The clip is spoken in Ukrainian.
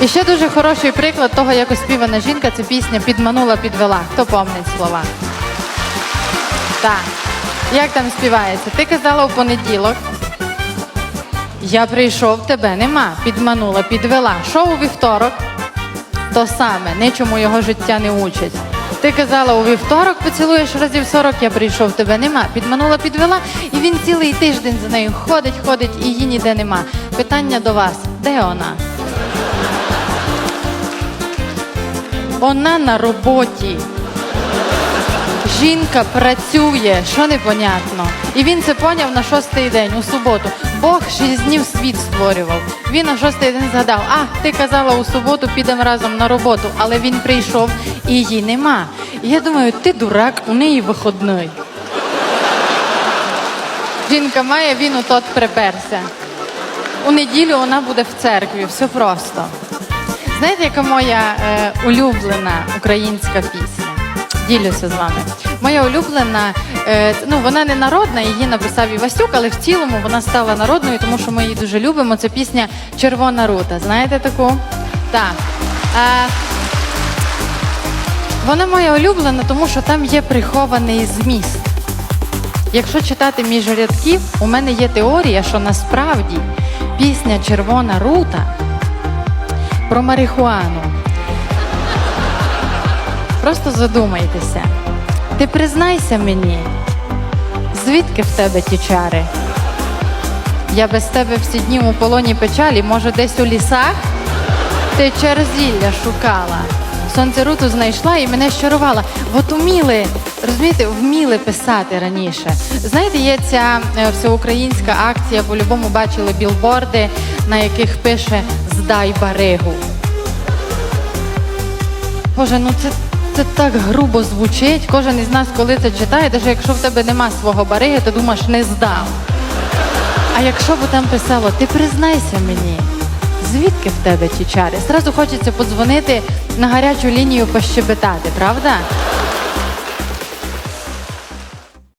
І ще дуже хороший приклад того, як оспівана жінка, це пісня Підманула, підвела. Хто помнить слова? Так. Як там співається? Ти казала у понеділок. Я прийшов, тебе нема. Підманула, підвела. Що у вівторок? То саме, нічому його життя не учить. Ти казала, у вівторок поцілуєш разів 40, я прийшов, тебе нема. Підманула, підвела, і він цілий тиждень за нею ходить, ходить, і її ніде нема. Питання до вас: де вона? Вона на роботі. Жінка працює, що непонятно. І він це поняв на шостий день, у суботу. Бог шість днів світ створював. Він на шостий день згадав: а, ти казала у суботу, підемо разом на роботу, але він прийшов і її нема. І я думаю, ти дурак, у неї виходний. Жінка має, він у тот приперся. У неділю вона буде в церкві, все просто. Знаєте, яка моя е, улюблена українська пісня? Ділюся з вами. Моя улюблена, е, ну вона не народна, її написав Івасюк, але в цілому вона стала народною, тому що ми її дуже любимо. Це пісня Червона рута. Знаєте таку? Так. Е, вона моя улюблена, тому що там є прихований зміст. Якщо читати між рядків, у мене є теорія, що насправді пісня Червона рута про марихуану. Просто задумайтеся. Ти признайся мені, звідки в тебе ті чари? Я без тебе всі дні у полоні печалі, може, десь у лісах? Ти через зілля шукала. Сонце руту знайшла і мене щарувала. От уміли, розумієте, вміли писати раніше. Знаєте, є ця е, всеукраїнська акція, по-любому бачили білборди, на яких пише Здай баригу. Боже, ну це, це так грубо звучить. Кожен із нас, коли це читає, навіть якщо в тебе нема свого бариги, ти думаєш, не здав. А якщо б там писало, ти признайся мені, звідки в тебе ті чари? Зразу хочеться подзвонити на гарячу лінію пощебетати, правда?